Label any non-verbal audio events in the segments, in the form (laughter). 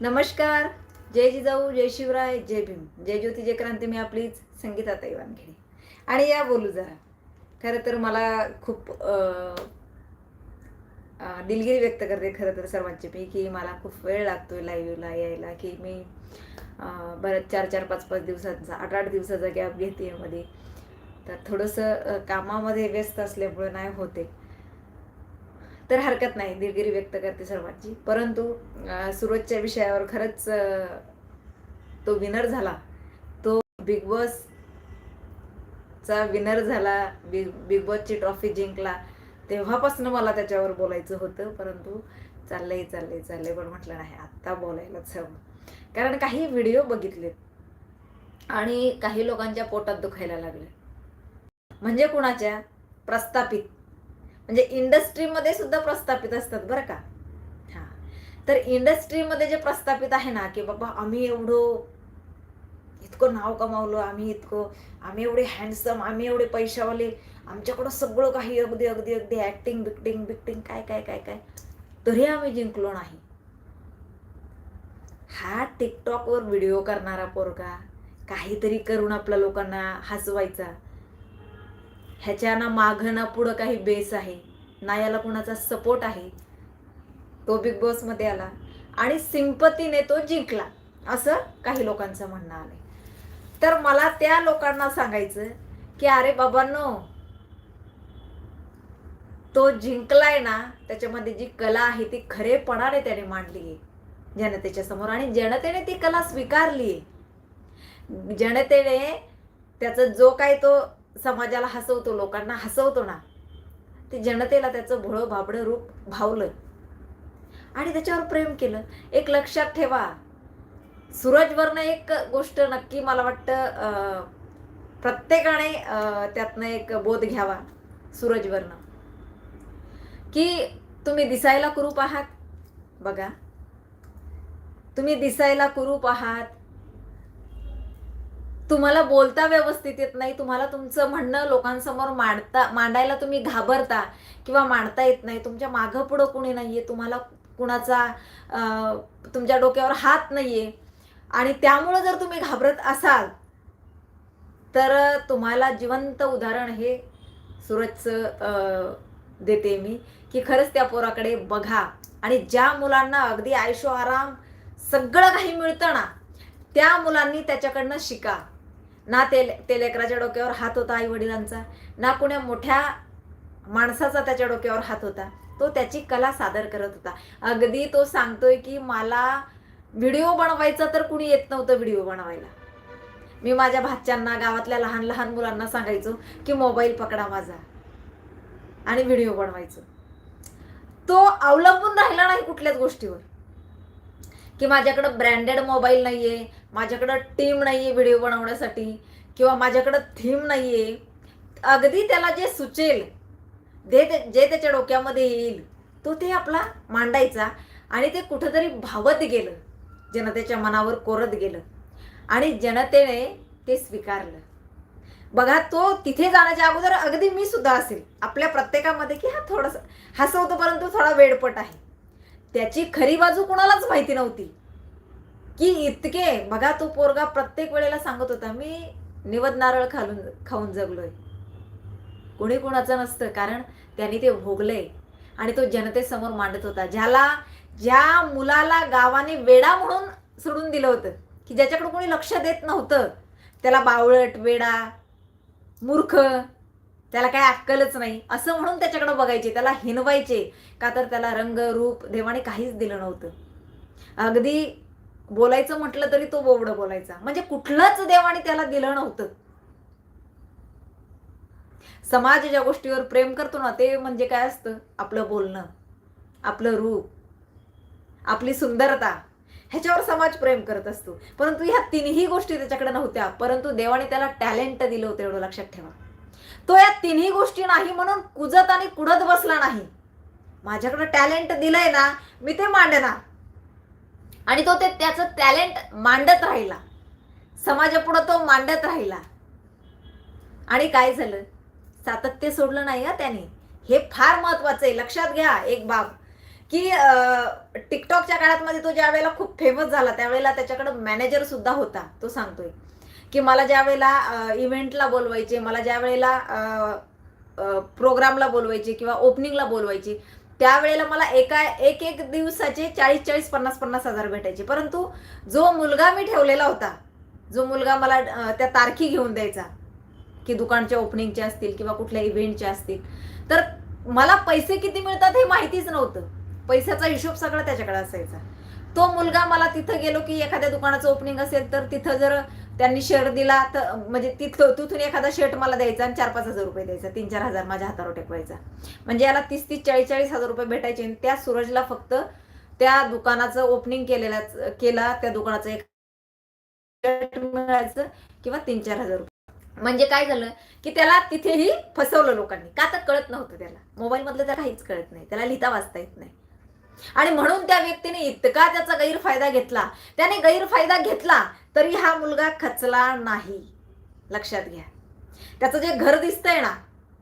नमस्कार. जय जिजाऊ जय शिवराय जय भीम. जय ज्योती जय क्रांती. मी आपलीच संगीता वानखेडे. आणि या बोलू जरा. खरं तर मला खूप दिलगिरी व्यक्त करते खरं तर सर्वांची मी की मला खूप वेळ लागतोय लाईव्हला यायला की मी बरं चार चार पाच पाच दिवसांचा आठ आठ दिवसाचा गॅप घेते मध्ये तर थोडंसं कामामध्ये व्यस्त असल्यामुळे नाही होते. तर हरकत नाही दिलगिरी व्यक्त करते सर्वांची. परंतु सुरजच्या विषयावर खरंच तो विनर झाला. तो बिग बॉस चा विनर झाला बिग बिग बॉसची ट्रॉफी जिंकला. तेव्हापासून मला त्याच्यावर बोलायचं होतं परंतु चाललंय चाललंय चाललंय पण म्हटलं नाही आत्ता बोलायलाच हवं कारण काही व्हिडिओ बघितलेत आणि काही लोकांच्या पोटात दुखायला लागले. म्हणजे कुणाच्या? प्रस्थापित. म्हणजे इंडस्ट्रीमध्ये सुद्धा प्रस्थापित असतात बरं का? हा. तर इंडस्ट्रीमध्ये जे प्रस्थापित आहे ना की बाबा आम्ही एवढं इतकं नाव कमावलं आम्ही इतकं आम्ही एवढे हँडसम आम्ही एवढे पैशावाले आमच्याकडं सगळं काही अगदी अगदी अगदी ॲक्टिंग बिक्टिंग बिक्टिंग काय काय काय काय. तरी आम्ही जिंकलो नाही. हा टिकटॉकवर व्हिडिओ करणारा पोरगा काहीतरी करून आपल्या लोकांना हसवायचा. ह्याच्या ना मागं ना पुढं काही बेस आहे. ना याला कुणाचा सपोर्ट आहे. तो बिग बॉसमध्ये आला. आणि सिंपतीने तो जिंकला. असं काही लोकांचं म्हणणं आलंय तर मला त्या लोकांना सांगायचं की अरे बाबांनो तो जिंकलाय ना त्याच्यामध्ये जी कला आहे ती खरेपणाने त्याने मांडली आहे. जनतेच्या समोर. आणि जनतेने ती कला स्वीकारली आहे. जनतेने त्याचा जो काय तो समाजाला हसवतो लोकांना हसवतो ना ते जनतेला त्याचं भोळं भाबडं रूप भावलं आणि त्याच्यावर प्रेम केलं. एक लक्षात ठेवा सूरजवरनं एक गोष्ट नक्की मला वाटतं प्रत्येकाने त्यातनं एक बोध घ्यावा सूरजवरनं. की तुम्ही दिसायला कुरूप आहात. बघा तुम्ही दिसायला कुरूप आहात तुम्हाला बोलता व्यवस्थित येत नाही तुम्हाला तुमचं म्हणणं लोकांसमोर मांडता मांडायला तुम्ही घाबरता किंवा मांडता येत नाही तुमच्या मागं पुढं कुणी नाहीये तुम्हाला कुणाचा तुमच्या डोक्यावर हात नाहीये. आणि त्यामुळं जर तुम्ही घाबरत असाल तर तुम्हाला जिवंत उदाहरण हे सूरजचं देते मी की खरंच त्या पोराकडे बघा. आणि ज्या मुलांना अगदी आयुष्य आराम सगळं काही मिळतं ना त्या मुलांनी त्याच्याकडनं शिका. ना ते ते लेकराच्या डोक्यावर हात होता आई वडिलांचा ना कुण्या मोठ्या माणसाचा त्याच्या डोक्यावर हात होता. तो त्याची कला सादर करत होता. अगदी तो सांगतोय की मला व्हिडिओ बनवायचा तर कुणी येत नव्हतं व्हिडिओ बनवायला. मी माझ्या भाच्यांना गावातल्या लहान लहान मुलांना सांगायचो की मोबाईल पकडा माझा आणि व्हिडिओ बनवायचो. तो अवलंबून राहिला नाही कुठल्याच गोष्टीवर. की माझ्याकडं ब्रँडेड मोबाईल नाही आहे माझ्याकडं टीम नाही आहे व्हिडिओ बनवण्यासाठी किंवा माझ्याकडं थीम नाही आहे अगदी त्याला जे सुचेल जे ते- जे त्याच्या डोक्यामध्ये येईल तो ते आपला मांडायचा आणि ते कुठंतरी भावत गेलं जनतेच्या मनावर कोरत गेलं आणि जनतेने ते स्वीकारलं. बघा तो तिथे जाण्याच्या अगोदर अगदी मी सुद्धा असेल आपल्या प्रत्येकामध्ये की हा थोडासा हसवतो परंतु थोडा वेडपट आहे. त्याची खरी बाजू कुणालाच माहिती नव्हती. की इतके बघा तो पोरगा प्रत्येक वेळेला सांगत होता मी निवद नारळ खालून खाऊन जगलोय. कोणी कुणाचं नसतं कारण त्यांनी ते भोगलंय. आणि तो जनतेसमोर मांडत होता ज्याला ज्या मुलाला गावाने वेडा म्हणून सोडून दिलं होतं की ज्याच्याकडे कोणी लक्ष देत नव्हतं त्याला बावळट वेडा मूर्ख त्याला काय अक्कलच नाही. असं म्हणून त्याच्याकडे बघायचे त्याला हिनवायचे. का तर त्याला रंग रूप देवाने काहीच दिलं नव्हतं. अगदी बोलायचं म्हटलं तरी तो बोबडं बोलायचा. म्हणजे कुठलंच देवाने त्याला दिलं नव्हतं. समाज ज्या गोष्टीवर प्रेम करतो ना ते म्हणजे काय असतं? आपलं बोलणं आपलं रूप आपली सुंदरता. ह्याच्यावर समाज प्रेम करत असतो. परंतु ह्या तिन्ही गोष्टी त्याच्याकडे नव्हत्या. परंतु देवाने त्याला टॅलेंट दिलं होतं एवढं लक्षात ठेवा. तो या तिन्ही गोष्टी नाही म्हणून कुजत आणि कुडत बसला नाही. माझ्याकडे टॅलेंट दिलंय ना मी ते मांडणार. आणि तो ते त्याचं टॅलेंट मांडत राहिला. समाजापुढं तो मांडत राहिला. आणि काय झालं? सातत्य सोडलं नाही हा त्याने. हे फार महत्वाचं आहे. लक्षात घ्या एक बाब की टिकटॉकच्या काळात मध्ये तो ज्या वेळेला खूप फेमस झाला त्यावेळेला त्याच्याकडे मॅनेजर सुद्धा होता तो सांगतोय. की मला ज्या वेळेला इव्हेंटला बोलवायचे मला ज्या वेळेला प्रोग्रामला बोलवायचे किंवा ओपनिंगला बोलवायचे त्यावेळेला मला एका एक एक दिवसाचे चाळीस चाळीस पन्नास पन्नास हजार भेटायचे. परंतु जो मुलगा मी ठेवलेला होता जो मुलगा मला त्या तारखी घेऊन द्यायचा की दुकानच्या ओपनिंगच्या असतील किंवा कुठल्या इव्हेंटच्या असतील तर मला पैसे किती मिळतात हे माहितीच नव्हतं. पैशाचा हिशोब सगळा त्याच्याकडे असायचा. तो मुलगा मला तिथं गेलो की एखाद्या दुकानाचं ओपनिंग असेल तर तिथं जर त्यांनी शर्ट दिला तर म्हणजे तिथं तिथून एखादा शर्ट मला द्यायचा आणि चार पाच हजार रुपये द्यायचा तीन चार हजार माझ्या हातावर टेकवायचा. म्हणजे याला तीस तीस चाळीस चाळीस हजार रुपये भेटायचे आणि त्या सूरजला फक्त त्या दुकानाचं ओपनिंग केलेला केला त्या दुकानाचं एक शर्ट मिळायचं किंवा तीन चार हजार रुपये. म्हणजे काय झालं की त्याला तिथेही फसवलं लोकांनी. का तर कळत नव्हतं त्याला. मोबाईल मधलं त्याला काहीच कळत नाही. त्याला लिहिता वाचता येत नाही. आणि म्हणून त्या व्यक्तीने इतका त्याचा गैरफायदा घेतला. त्याने गैरफायदा घेतला तरी हा मुलगा खचला नाही. लक्षात घ्या. त्याचं जे घर दिसतंय ना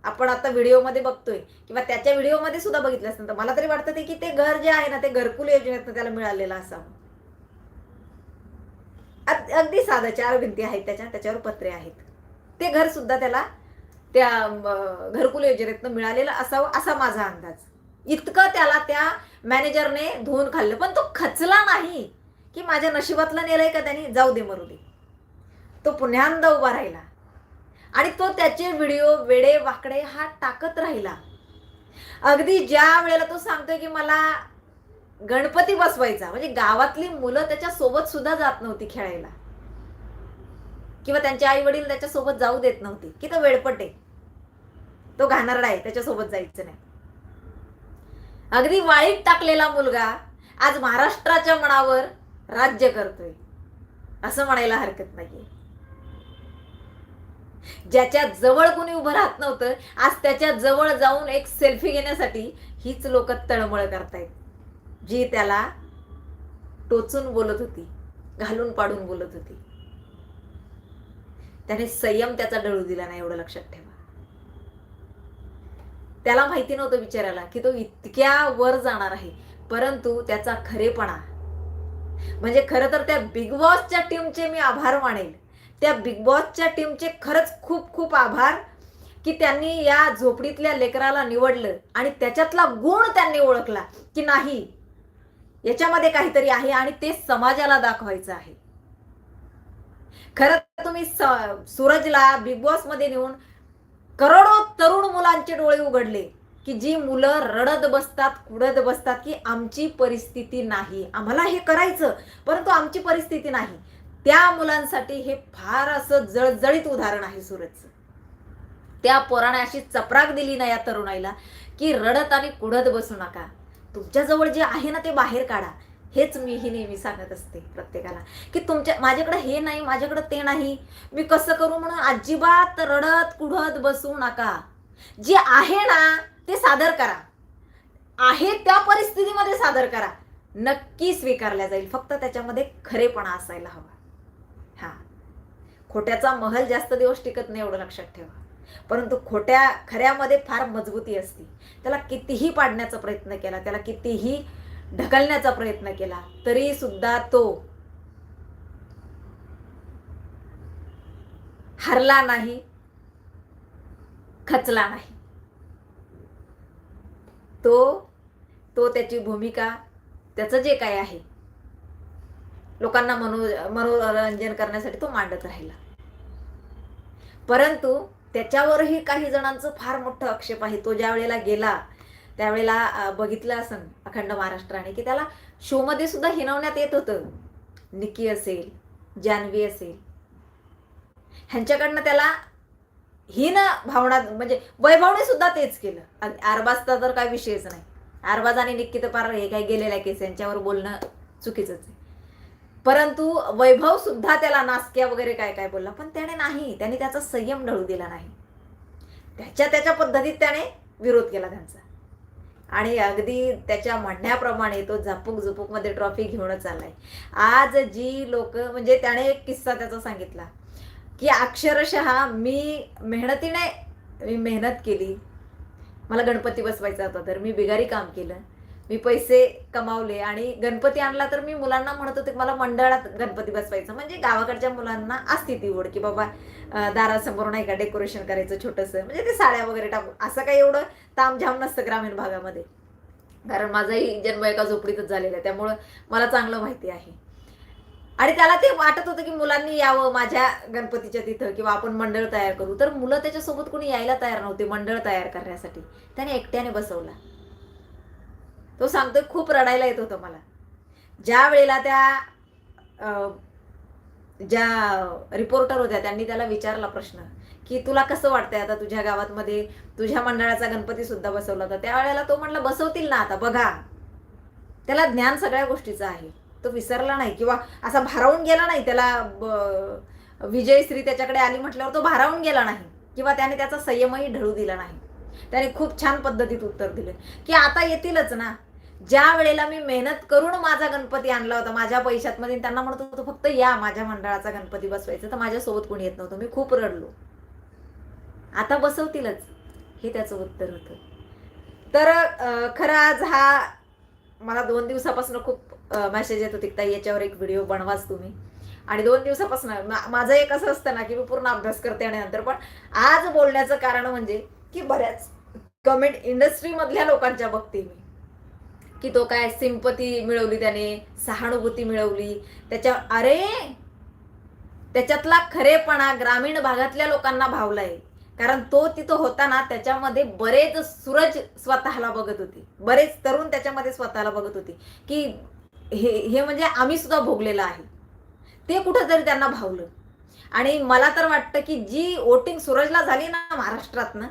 आपण आता व्हिडिओमध्ये बघतोय किंवा त्याच्या व्हिडिओमध्ये सुद्धा बघितलं असतं. तर मला तरी वाटतं ते की ते घर जे आहे ना ते घरकुल योजनेतनं त्याला मिळालेलं असावं. अगदी साधं चार भिंती आहेत त्याच्या त्याच्यावर पत्रे आहेत. ते घर सुद्धा त्याला त्या घरकुल योजनेतनं मिळालेलं असावं असा माझा अंदाज. इतकं त्याला त्या मॅनेजरने धुवून खाल्लं. पण तो खचला नाही की माझ्या नशिबातलं नेलंय का त्यांनी? जाऊ दे मरू दे. तो पुन्हांदा उभा राहिला. आणि तो त्याचे व्हिडिओ वेडे वाकडे हा टाकत राहिला. अगदी ज्या वेळेला तो सांगतोय की मला गणपती बसवायचा म्हणजे गावातली मुलं त्याच्या सोबत सुद्धा जात नव्हती खेळायला. किंवा त्यांचे आई वडील त्याच्यासोबत जाऊ देत नव्हते की तो वेडपटे आहे. तो घाणरडा आहे त्याच्यासोबत जायचं नाही. अगदी वाळीत टाकलेला मुलगा आज महाराष्ट्राच्या मनावर राज्य करतोय. असं म्हणायला हरकत नाहीये. ज्याच्या जवळ कोणी उभं राहत नव्हतं आज त्याच्याजवळ जाऊन एक सेल्फी घेण्यासाठी हीच लोक तळमळ करतायत. जी त्याला टोचून बोलत होती घालून पाडून बोलत होती. त्याने संयम त्याचा डळू दिला नाही एवढं लक्षात ठेवा. त्याला माहिती नव्हतं विचारायला की तो इतक्या वर जाणार आहे. परंतु त्याचा खरेपणा. म्हणजे खरं तर त्या बिग बॉसच्या टीमचे मी आभार मानेल. त्या बिग बॉसच्या टीमचे खरंच खूप खूप आभार की त्यांनी या झोपडीतल्या लेकराला निवडलं आणि त्याच्यातला गुण त्यांनी ओळखला की नाही. याच्यामध्ये काहीतरी आहे आणि ते समाजाला दाखवायचं आहे. खरं तर तुम्ही स- सूरजला बिग बॉसमध्ये नेऊन करोडो तरुण मुलांचे डोळे उघडले की जी मुलं रडत बसतात कुडत बसतात की आमची परिस्थिती नाही. आम्हाला हे करायचं परंतु आमची परिस्थिती नाही. त्या मुलांसाठी हे फार असं जळजळीत उदाहरण आहे सूरजचं. त्या पोराने अशी चपराक दिली ना या तरुणाईला की रडत आणि कुडत बसू नका. तुमच्याजवळ जे आहे ना ते बाहेर काढा. हेच मी ही नेहमी सांगत असते प्रत्येकाला की तुमच्या माझ्याकडे हे नाही माझ्याकडे ते नाही. मी कसं करू म्हणून अजिबात रडत कुढत बसू नका. जे आहे ना ते सादर करा. आहे त्या परिस्थितीमध्ये सादर करा. नक्की स्वीकारल्या जाईल. फक्त त्याच्यामध्ये खरेपणा असायला हवा. हा. खोट्याचा महल जास्त दिवस टिकत नाही एवढं लक्षात ठेवा. परंतु खोट्या खऱ्यामध्ये फार मजबूती असते. त्याला कितीही पाडण्याचा प्रयत्न केला त्याला कितीही ढकलण्याचा प्रयत्न केला. तरी सुद्धा तो हरला नाही खचला नाही. तो तो त्याची भूमिका त्याचं जे काय आहे लोकांना मनो मनोरंजन करण्यासाठी तो मांडत राहिला. परंतु त्याच्यावरही काही जणांचं फार मोठं आक्षेप आहे. तो ज्या वेळेला गेला त्यावेळेला बघितलं असं अखंड महाराष्ट्राने की त्याला शोमध्ये सुद्धा हिनवण्यात येत होतं. निकी असेल जान्हवी असेल. ह्यांच्याकडनं त्याला हीन भावना म्हणजे वैभवने सुद्धा तेच केलं. आरबाजचा तर काय विषयच नाही. आरबाज आणि निक्की तर पार हे काय गेलेल्या केस यांच्यावर बोलणं चुकीचंच आहे. परंतु वैभव सुद्धा त्याला नासक्या वगैरे काय काय बोलला पण त्याने नाही. त्याने त्याचा संयम ढळू दिला नाही. त्याच्या त्याच्या पद्धतीत त्याने विरोध केला त्यांचा. आणि अगदी त्याच्या म्हणण्याप्रमाणे तो झापूक झुपूकमध्ये ट्रॉफी घेऊनच आलाय. आज जी लोक म्हणजे त्याने एक किस्सा त्याचा सांगितला की अक्षरशः मी मेहनतीने मी मेहनत केली. मला गणपती बसवायचा होता तर मी बिगारी काम केलं. मी पैसे कमावले आणि गणपती आणला तर मी मुलांना म्हणत होते की मला मंडळात गणपती बसवायचं. म्हणजे गावाकडच्या मुलांना असते ती ओढ की बाबा दारासमोर नाही का डेकोरेशन करायचं छोटंसं म्हणजे ते साड्या वगैरे टाकून असं काही एवढं तामझाम नसतं ग्रामीण भागामध्ये. कारण माझाही जन्म एका झोपडीतच झालेला आहे त्यामुळं मला चांगलं माहिती आहे. आणि त्याला ते वाटत होतं की मुलांनी यावं माझ्या गणपतीच्या तिथं किंवा आपण मंडळ तयार करू. तर मुलं त्याच्यासोबत कोणी यायला तयार नव्हते मंडळ तयार करण्यासाठी. त्याने एकट्याने बसवला. तो सांगतो खूप रडायला येत होतं मला. ज्या वेळेला त्या ज्या रिपोर्टर होत्या त्यांनी त्याला विचारला प्रश्न की तुला कसं वाटतंय आता तुझ्या गावात मध्ये तुझ्या मंडळाचा गणपती सुद्धा बसवला होता. त्यावेळेला तो म्हटलं बसवतील ना आता बघा. त्याला ज्ञान सगळ्या गोष्टीचं आहे. तो विसरला नाही किंवा असा भारावून गेला नाही. त्याला ब- विजयश्री त्याच्याकडे आली म्हटल्यावर तो भारावून गेला नाही किंवा त्याने त्याचा संयमही ढळू दिला नाही. त्याने खूप छान पद्धतीत उत्तर दिलं की आता येतीलच ना. ज्या वेळेला मी मेहनत करून माझा गणपती आणला होता माझ्या पैशात मध्ये त्यांना म्हणत होतो फक्त या माझ्या मंडळाचा गणपती बसवायचा. तर माझ्यासोबत कोणी येत नव्हतं. मी खूप रडलो. आता बसवतीलच हे त्याचं उत्तर होतं. तर खरं आज हा मला दोन दिवसापासून खूप मेसेज येत होती ताई याच्यावर एक व्हिडिओ बनवाच तुम्ही. आणि दोन दिवसापासून माझं एक असं असतं ना की मी पूर्ण अभ्यास करते आणि नंतर पण आज बोलण्याचं कारण म्हणजे की बऱ्याच कमेंट इंडस्ट्रीमधल्या लोकांच्या बघते मी. की तो काय सिंपती मिळवली त्याने सहानुभूती मिळवली. त्याच्या अरे! त्याच्यातला खरेपणा ग्रामीण भागातल्या लोकांना भावलाय. कारण तो तिथं होता ना त्याच्यामध्ये बरेच सूरज स्वतःला बघत होते. बरेच तरुण त्याच्यामध्ये स्वतःला बघत होते. की हे हे म्हणजे आम्ही सुद्धा भोगलेलं आहे. ते कुठंतरी त्यांना भावलं. आणि मला तर वाटतं की जी वोटिंग सूरजला झाली ना महाराष्ट्रातनं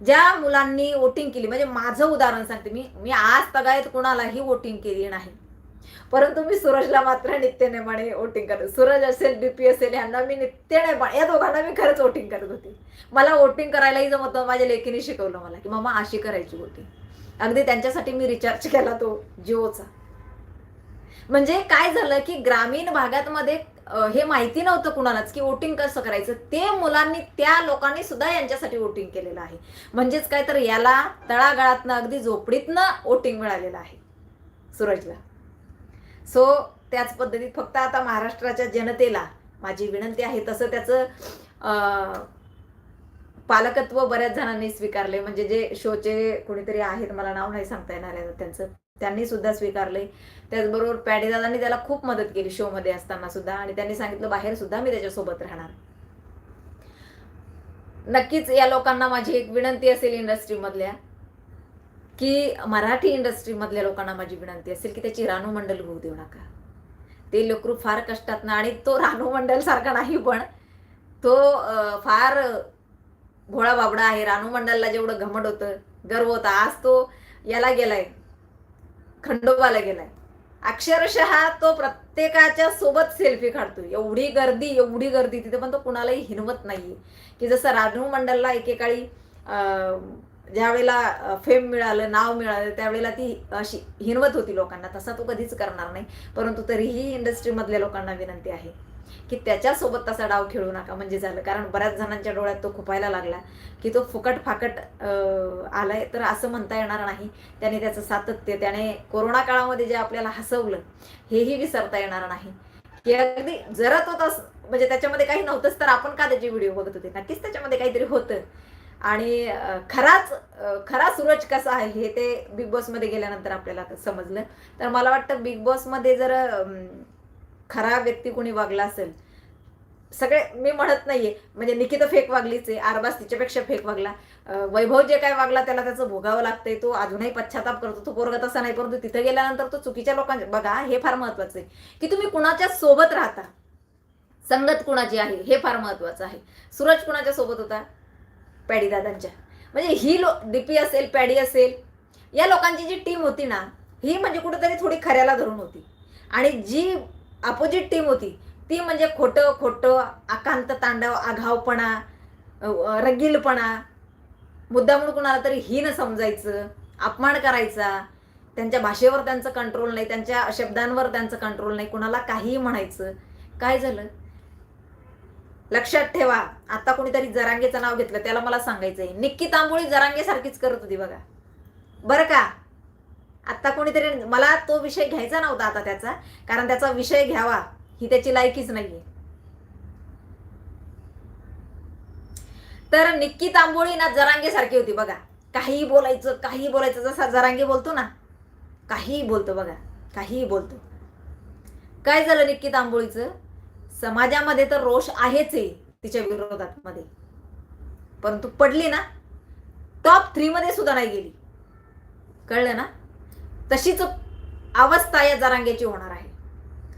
ज्या मुलांनी वोटिंग केली म्हणजे माझं उदाहरण सांगते मी. मी आज तगायत कुणालाही वोटिंग केली नाही. परंतु मी सूरजला मात्र नित्यनेमाने वोटिंग करत सूरज असेल डीपी असेल यांना मी नित्यनेमाने या दोघांना मी खरंच वोटिंग करत होते. मला वोटिंग करायलाही जमत माझ्या लेकीने शिकवलं मला की मामा अशी करायची वोटिंग अगदी त्यांच्यासाठी मी रिचार्ज केला तो जिओचा. म्हणजे काय झालं की ग्रामीण भागात मध्ये हे माहिती नव्हतं कुणालाच की वोटिंग कसं करायचं. ते मुलांनी त्या लोकांनी सुद्धा यांच्यासाठी वोटिंग केलेलं आहे. म्हणजेच काय तर याला तळागाळातनं अगदी झोपडीतनं वोटिंग मिळालेलं आहे. सूरजला. सो त्याच पद्धतीत फक्त आता महाराष्ट्राच्या जनतेला माझी विनंती आहे तसं त्याचं पालकत्व बऱ्याच जणांनी स्वीकारले म्हणजे जे शोचे कोणीतरी आहेत मला नाव नाही सांगता येणार आहे त्यांचं. त्यांनी सुद्धा स्वीकारले त्याचबरोबर पॅडीदादांनी त्याला खूप मदत केली शोमध्ये असताना सुद्धा. आणि त्यांनी सांगितलं बाहेर सुद्धा मी त्याच्यासोबत राहणार. नक्कीच या लोकांना माझी एक विनंती असेल इंडस्ट्रीमधल्या की मराठी इंडस्ट्रीमधल्या लोकांना माझी विनंती असेल की त्याची रानू मंडल होऊ देऊ नका. ते लेकरू फार कष्टात ना आणि तो रानू मंडल सारखा नाही पण तो फार भोळा बाबडा आहे. रानू मंडलला जेवढं घमट होतं गर्व होता. आज तो याला गेलाय. खंडोबाला गेलाय. अक्षरशः तो प्रत्येकाच्या सोबत सेल्फी काढतोय. एवढी गर्दी एवढी गर्दी तिथे पण तो कुणालाही हिनवत नाहीये. की जसं राजू मंडलला एकेकाळी ज्यावेळेला फेम मिळालं नाव मिळालं त्यावेळेला ती अशी हिनवत होती लोकांना. तसा तो कधीच करणार नाही. परंतु तरीही इंडस्ट्रीमधल्या लोकांना विनंती आहे. की त्याच्यासोबत तसा डाव खेळू नका म्हणजे झालं. कारण बऱ्याच जणांच्या डोळ्यात तो खुपायला लागला की तो फुकट फाकट आलाय. तर असं म्हणता येणार नाही. त्याने त्याचं सातत्य त्याने कोरोना काळामध्ये जे आपल्याला हसवलं हेही विसरता येणार नाही. की अगदी जरा तो तस म्हणजे त्याच्यामध्ये काही नव्हतंच तर आपण का त्याचे व्हिडिओ बघत होते? नक्कीच त्याच्यामध्ये काहीतरी होतं. आणि खराच खरा सूरज कसा आहे हे ते बिग बॉसमध्ये गेल्यानंतर आपल्याला समजलं. तर मला वाटतं बिग बॉसमध्ये जर खरा व्यक्ती कोणी वागला असेल सगळे मी म्हणत नाहीये म्हणजे निकिता फेक वागलीच आहे आरबास तिच्यापेक्षा फेक वागला. वैभव जे काय वागला त्याला त्याचं भोगावं लागतंय तो अजूनही पश्चाताप करतो तो पोरगा तसा नाही परंतु तिथं गेल्यानंतर तो चुकीच्या लोकांच्या बघा हे फार महत्वाचं आहे की तुम्ही कुणाच्या सोबत राहता? संगत कुणाची आहे हे फार महत्वाचं आहे. सूरज कुणाच्या सोबत होता? पॅडी दादांच्या. म्हणजे ही लो डीपी असेल पॅडी असेल या लोकांची जी टीम होती ना ही म्हणजे कुठेतरी थोडी खऱ्याला धरून होती. आणि जी अपोजिट टीम होती. ती म्हणजे खोटं खोटं आकांत तांडव आघावपणा रगीलपणा. मुद्दा म्हणून कुणाला तरी हीन समजायचं अपमान करायचा. त्यांच्या भाषेवर त्यांचं कंट्रोल नाही त्यांच्या शब्दांवर त्यांचं कंट्रोल नाही कुणाला काहीही म्हणायचं. काय झालं? लक्षात ठेवा आता कोणीतरी जरांगेचं नाव घेतलं त्याला मला सांगायचंय. निक्की तांबोळी जरांगेसारखीच करत होती बघा. बरं का? आत्ता कोणीतरी मला तो विषय घ्यायचा नव्हता आता त्याचा कारण त्याचा विषय घ्यावा ही त्याची लायकीच नाहीये. तर निक्की तांबोळी ना जरांगे सारखी होती बघा. काहीही बोलायचं काहीही बोलायचं जसा जरांगे बोलतो ना काहीही बोलतो बघा काहीही बोलतो. काय झालं निक्की तांबोळीचं? समाजामध्ये तर रोष आहेच आहे तिच्या विरोधात मध्ये. परंतु पडली ना टॉप थ्री मध्ये सुद्धा नाही गेली. कळलं ना? तशीच अवस्था या जरांग्याची होणार आहे.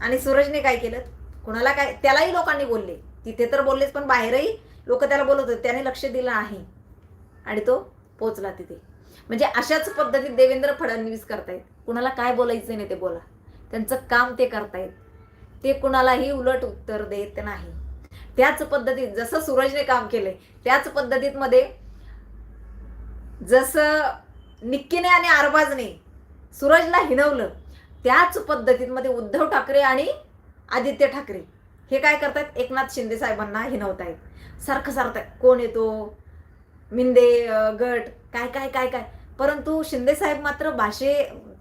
आणि सूरजने काय केलं? कुणाला काय त्यालाही लोकांनी बोलले. तिथे तर बोललेच पण बाहेरही लोक त्याला बोलत होते. त्याने लक्ष दिलं आहे. आणि तो पोचला तिथे. म्हणजे अशाच पद्धतीत देवेंद्र फडणवीस करतायत. कुणाला काय बोलायचं नाही ते बोला. त्यांचं काम ते करतायत. ते कुणालाही उलट उत्तर देत नाही. त्याच पद्धतीत जसं सूरजने काम केले त्याच पद्धतीत मध्ये जसं निक्कीने आणि अरबाजने सूरजला हिनवलं. त्याच पद्धतीमध्ये उद्धव ठाकरे आणि आदित्य ठाकरे हे काय करतायत? एकनाथ शिंदे साहेबांना हिनवतायत. सारखं सारखं. कोण येतो? मिंदे गट काय काय काय काय. परंतु शिंदे साहेब मात्र भाषे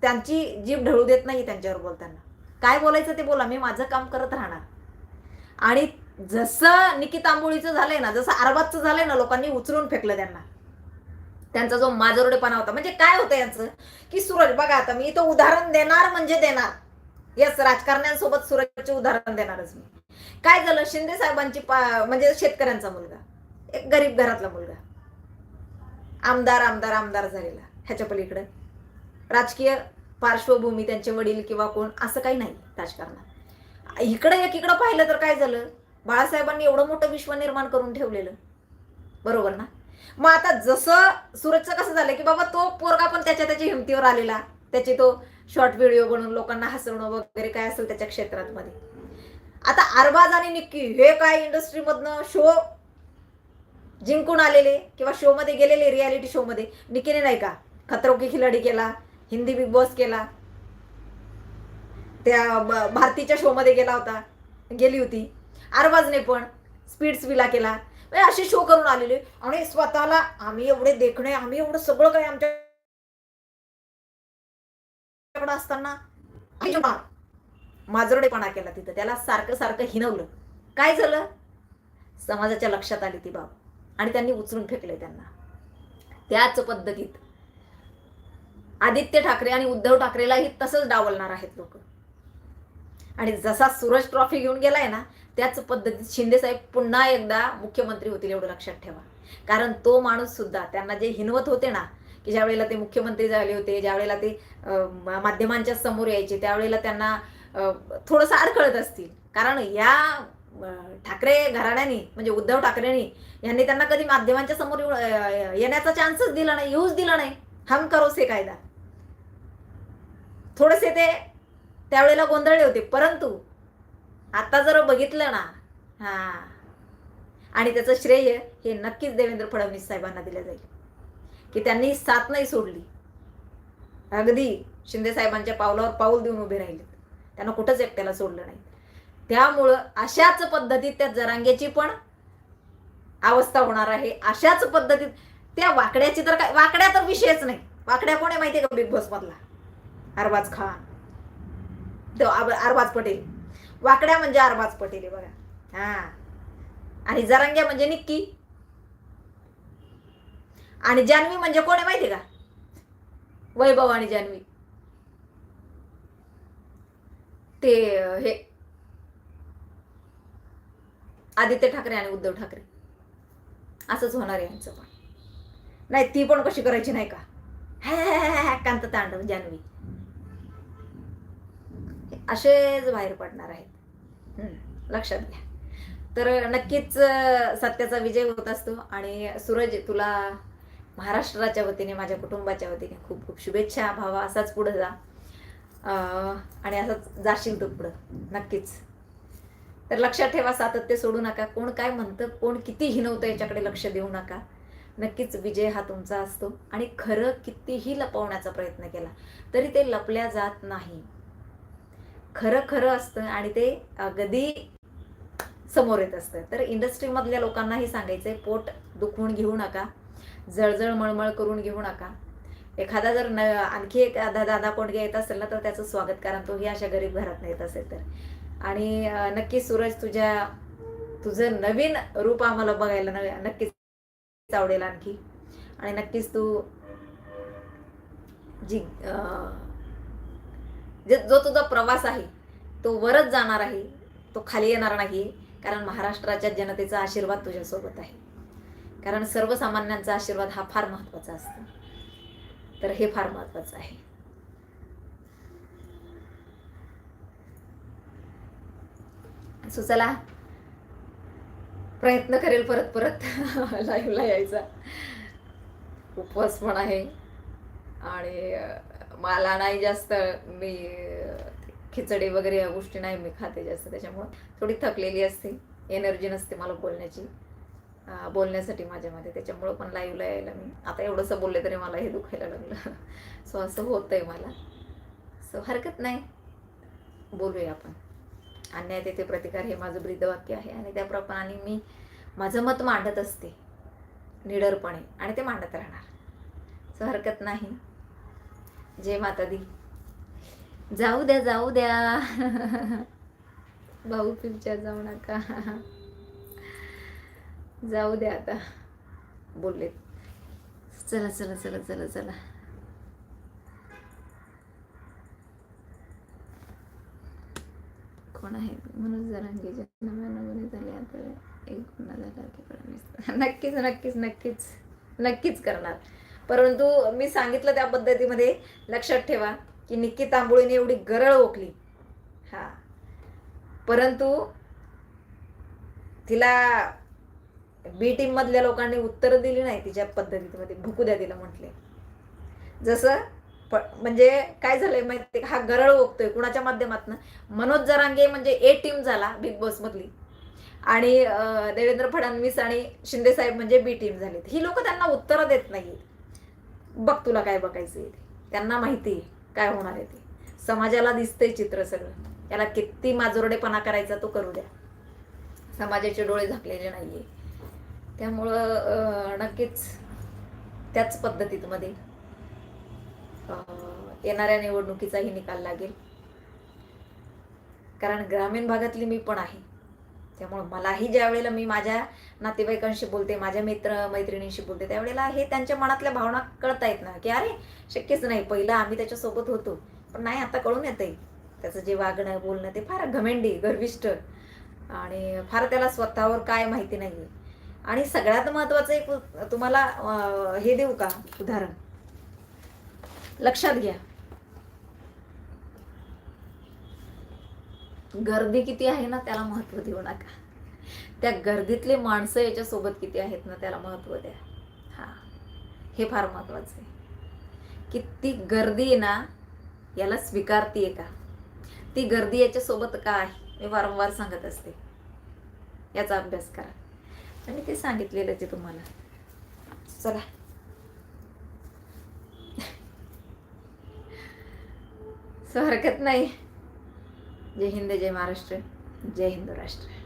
त्यांची जीभ ढळू देत नाही त्यांच्यावर बोलताना. काय बोलायचं ते बोला. मी माझं काम करत राहणार. आणि जसं निकित आंबोळीचं झालंय ना जसं अरबाजचं झालंय ना लोकांनी उचलून फेकलं त्यांना. त्यांचा जो माजरडेपणा होता म्हणजे काय होतं यांचं? की सूरज बघा आता मी तो उदाहरण देणार म्हणजे देणार. येस राजकारण्यांसोबत सूरजचे उदाहरण देणारच मी. काय झालं? शिंदे साहेबांची म्हणजे शेतकऱ्यांचा मुलगा. एक गरीब घरातला मुलगा. आमदार आमदार आमदार झालेला ह्याच्या पलीकडे. राजकीय पार्श्वभूमी त्यांचे वडील किंवा कोण असं काही नाही राजकारणात. इकडे एक इकडं पाहिलं तर काय झालं? बाळासाहेबांनी एवढं मोठं विश्व निर्माण करून ठेवलेलं. बरोबर ना? मग आता जसं सूरजचं कसं झालं की बाबा तो पोरगा पण त्याच्या त्याच्या हिमतीवर आलेला. त्याचे तो शॉर्ट व्हिडिओ बनवून लोकांना हसवणं वगैरे काय असेल त्याच्या क्षेत्रात मध्ये आता अरबाज आणि निक्की हे काय इंडस्ट्रीमधनं शो जिंकून आलेले किंवा शो मध्ये गेलेले रियालिटी शो मध्ये? निकीने नाही का? खतरो की खिलाडी केला हिंदी बिग बॉस केला. त्या भारतीच्या शो मध्ये गेला होता. गेली होती. अरबाजने पण स्पीड्स विला केला. म्हणजे असे शो करून आलेले. आणि स्वतःला आम्ही एवढे देखणे आम्ही एवढं सगळं काही आमच्याकडे असताना माजरडेपणा केला तिथं. त्याला सारखं सारखं हिनवलं. काय झालं? समाजाच्या लक्षात आली ती बाब. आणि त्यांनी उचलून फेकले त्यांना. त्याच पद्धतीत आदित्य ठाकरे आणि उद्धव ठाकरेलाही तसंच डावलणार आहेत लोक. आणि जसा सूरज ट्रॉफी घेऊन गेलाय ना त्याच पद्धतीत शिंदेसाहेब पुन्हा एकदा मुख्यमंत्री होतील एवढं लक्षात ठेवा. कारण तो माणूस सुद्धा त्यांना जे हिनवत होते ना की ज्या वेळेला ते मुख्यमंत्री झाले होते ज्या वेळेला ते माध्यमांच्या समोर यायचे त्यावेळेला त्यांना थोडंसं अडखळत असतील. कारण या ठाकरे घराण्याने म्हणजे उद्धव ठाकरेंनी यांनी त्यांना कधी माध्यमांच्या समोर येण्याचा चान्सच दिला नाही येऊच दिला नाही. हम करो से कायदा. थोडेसे ते त्यावेळेला गोंधळले होते. परंतु आता जर बघितलं ना हा. आणि त्याचं श्रेय हे नक्कीच देवेंद्र फडणवीस साहेबांना दिलं जाईल. की त्यांनी साथ नाही सोडली. अगदी शिंदे साहेबांच्या पावलावर पाऊल देऊन उभे राहिले. त्यांना कुठंच एकट्याला सोडलं नाही. त्यामुळं अशाच पद्धतीत त्या जरांगेची पण अवस्था होणार आहे. अशाच पद्धतीत त्या वाकड्याची तर काय वाकड्या तर विषयच नाही. वाकड्या कोण आहे माहितीये का बिग बॉस मधला अरबाज खान. अरबाज पटेल. वाकड्या म्हणजे अरबाज पटेल आहे बघा. हा. आणि जरांग्या म्हणजे निक्की. आणि जान्हवी म्हणजे कोण आहे माहितीये का? वैभव आणि जान्हवी ते हे. आदित्य ठाकरे आणि उद्धव ठाकरे. असंच होणार आहे यांचं पण. नाही ती पण कशी करायची नाही का? हॅ (laughs) कांत तांडव जान्हवी असेच बाहेर पडणार आहेत. लक्षात घ्या. तर नक्कीच सत्याचा विजय होत असतो आणि सूरज तुला महाराष्ट्राच्या वतीने माझ्या कुटुंबाच्या वतीने खूप खूप शुभेच्छा भावा असाच पुढे जा. आणि असंच जाशील तू पुढं नक्कीच. तर लक्षात ठेवा सातत्य सोडू नका. कोण काय म्हणतं कोण किती हिनवतं याच्याकडे लक्ष देऊ नका. नक्कीच विजय हा तुमचा असतो. आणि खरं कितीही लपवण्याचा प्रयत्न केला तरी ते लपल्या जात नाही. खरं खरं असतं आणि ते अगदी समोर येत असतं. तर इंडस्ट्रीमधल्या लोकांनाही सांगायचंय पोट दुखवून घेऊ नका जळजळ मळमळ करून घेऊ नका. एखादा जर न आणखी एक दादा कोणगे येत असेल ना तर त्याचं स्वागत कारण तोही अशा गरीब घरात येत असेल तर. आणि नक्की सूरज तुझ्या तुझं नवीन रूप आम्हाला बघायला न- नक्कीच आवडेल आणखी. आणि नक्कीच तू जी आ... जे जो तुझा प्रवास आहे तो वरच जाणार आहे तो खाली येणार नाही कारण महाराष्ट्राच्या जनतेचा आशीर्वाद तुझ्यासोबत आहे. कारण सर्वसामान्यांचा आशीर्वाद हा फार महत्त्वाचा असतो. तर हे फार महत्त्वाचं आहे. सो चला प्रयत्न करेल परत परत (laughs) लाईव्हला यायचा. उपवास पण आहे. आणि मला नाही जास्त मी खिचडी वगैरे या गोष्टी नाही मी खाते जास्त. त्याच्यामुळं थोडी थकलेली असते. एनर्जी नसते मला बोलण्याची. बोलण्यासाठी माझ्यामध्ये त्याच्यामुळं पण लाईव्हला यायला मी आता एवढंसं बोलले तरी मला हे दुखायला लागलं. सो असं होतं आहे मला. सो हरकत नाही. बोलूया आपण. अन्याय तेथे प्रतिकार हे माझं ब्रीदवाक्य आहे. आणि त्याप्रमाणे मी माझं मत मांडत असते. निडरपणे. आणि ते मांडत राहणार. सो हरकत नाही. जय माता दी जाऊ द्या जाऊ द्या. भाऊ पिक्चर जाऊ नका. जाऊ द्या आता. बोलले चला चला चला चला चला. कोण आहे? म्हणून जरांगेच्या नव्याण्णव झाले आता एक गुन्हा झाला की नक्कीच नक्कीच नक्कीच. नक्कीच करणार. परंतु मी सांगितलं त्या पद्धतीमध्ये लक्षात ठेवा की निक्की तांबोळीने एवढी गरळ ओकली. हा. परंतु तिला बी टीम मधल्या लोकांनी उत्तर दिली नाही तिच्या पद्धतीमध्ये. भुकू द्या तिला म्हटले. जसं प म्हणजे काय झालंय माहिती हा गरळ ओकतोय कुणाच्या माध्यमातून? मनोज जरांगे म्हणजे ए टीम झाला बिग बॉस मधली. आणि देवेंद्र फडणवीस आणि शिंदे साहेब म्हणजे बी टीम झालीत. ही लोक त्यांना उत्तरं देत नाहीत बघ तुला काय बघायचं आहे ते. त्यांना माहिती आहे काय होणार आहे ते. समाजाला दिसतंय चित्र सगळं. त्याला किती माजोरडेपणा करायचा तो करू द्या. समाजाचे डोळे झाकलेले नाहीये. त्यामुळं नक्कीच त्याच पद्धतीमध्ये येणाऱ्या निवडणुकीचाही निकाल लागेल. कारण ग्रामीण भागातली मी पण आहे. त्यामुळं मलाही ज्या वेळेला मी माझ्या नातेवाईकांशी बोलते माझ्या मित्र मैत्रिणींशी बोलते त्यावेळेला हे त्यांच्या मनातल्या भावना कळता येत ना की अरे शक्यच नाही पहिलं आम्ही त्याच्यासोबत होतो. पण नाही आता कळून येतंय. त्याचं जे वागणं बोलणं ते फार घमेंडी गर्विष्ट आणि फार त्याला स्वतःवर काय माहिती नाही आणि सगळ्यात महत्त्वाचं एक तुम्हाला हे देऊ का? उदाहरण. लक्षात घ्या. गर्दी किती आहे ना त्याला महत्त्व देऊ नका. त्या गर्दीतले माणसं याच्यासोबत किती आहेत ना त्याला महत्त्व द्या. हा. हे फार महत्त्वाचं आहे. की ती गर्दी आहे ना याला स्वीकारतीये का? ती गर्दी याच्यासोबत का आहे? मी वारंवार सांगत असते. याचा अभ्यास करा. आणि ते सांगितलेलं ते तुम्हाला. चला. (laughs) सो हरकत नाही. जय हिंद जय महाराष्ट्र जय हिंद राष्ट्र.